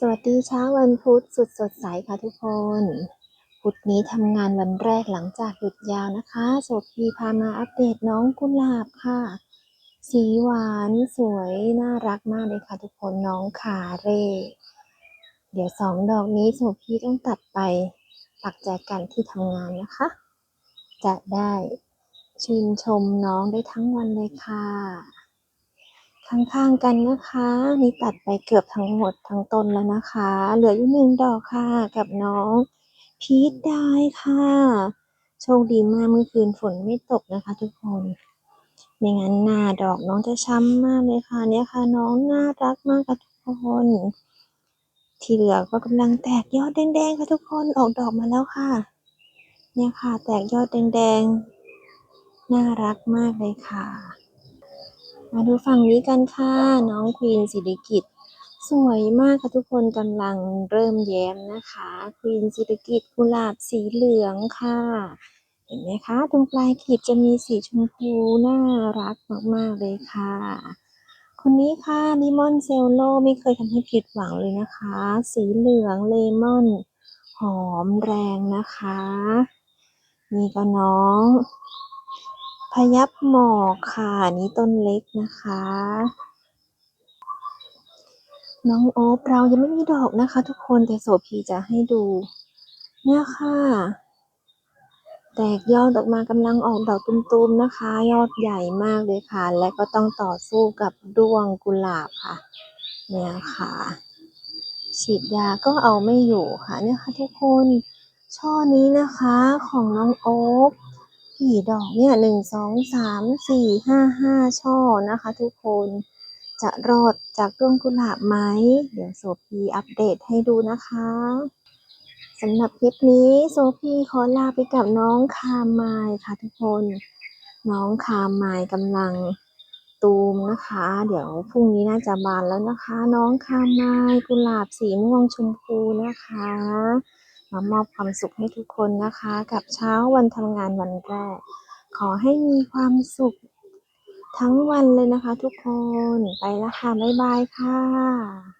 สวัสดีเช้าวันพุธสุดสดใสค่ะทุกคน พุธนี้ทำงานวันแรกหลังจากหยุดยาวนะคะโสพีพามาอัปเดตน้องกุหลาบค่ะ สีหวานสวยน่ารักมากเลยค่ะทุกคนน้องคาเร่ เดี๋ยวสองดอกนี้โสพีต้องตัดไปปักแจกันที่ทำงานนะคะ จะได้ชื่นชมน้องได้ทั้งวันเลยค่ะ ข้างๆกันนะคะ นี่ตัดไปเกือบทั้งหมดทั้งต้นแล้วนะคะ เหลืออยู่หนึ่งดอกค่ะกับน้องพีทได้ค่ะ โชคดีมากเมื่อคืนฝนไม่ตกนะคะทุกคนไม่งั้นหน้าดอกน้องจะช้ำมากเลยค่ะ เนี่ยค่ะน้องน่ารักมากค่ะทุกคนที่เหลือก็กำลังแตกยอดแดงๆค่ะทุกคนออกดอกมาแล้วค่ะ เนี่ยค่ะ แตกยอดแดงๆ น่ารักมากเลยค่ะ มาดูฝั่งนี้กันค่ะ น้องควีนสิริกิตสวยมากค่ะทุกคนกำลังเริ่มแย้มนะคะควีนสิริกิตกุหลาบสีเหลืองค่ะ เห็นไหมคะ ตรงปลายขีดจะมีสีชมพูน่ารักมากๆเลยค่ะ คนนี้ค่ะลิมอนเซลโลไม่เคยทำให้ผิดหวังเลยนะคะ สีเหลืองเลมอน หอมแรงนะคะ นี่ก็น้อง พยับหมอกค่ะนี่ต้นเล็กนะคะ น้องโอ๊บเรายังไม่มีดอกนะคะ ทุกคนแต่โสพีจะให้ดู เนี่ยค่ะ แตกยอดออกมากำลังออกดอกตุ้มๆนะคะ ยอดใหญ่มากเลยค่ะ และก็ต้องต่อสู้กับด้วงกุหลาบค่ะ เนี่ยค่ะ ฉีดยาก็เอาไม่อยู่ค่ะเนี่ยค่ะทุกคนช่อนี้นะคะของน้องโอ๊บ กี่ดอกเนี่ยหนึ่งสองสามสี่ห้าห้าช่อนะคะ ทุกคนจะรอดจากด้วงกุหลาบไหม เดี๋ยวโซพีอัปเดตให้ดูนะคะสำหรับคลิปนี้โซพีขอลาไปกับน้องคามไมายค่ะทุกคน น้องคามไมายกำลังตูมนะคะ เดี๋ยวพรุ่งนี้น่าจะบานแล้วนะคะ น้องคามไมายกุหลาบสีม่วงชมพูนะคะ มามอบความสุขให้ทุกคนนะคะ กับเช้าวันทำงานวันแรก ขอให้มีความสุขทั้งวันเลยนะคะทุกคน ไปแล้วค่ะ บ๊ายบายค่ะ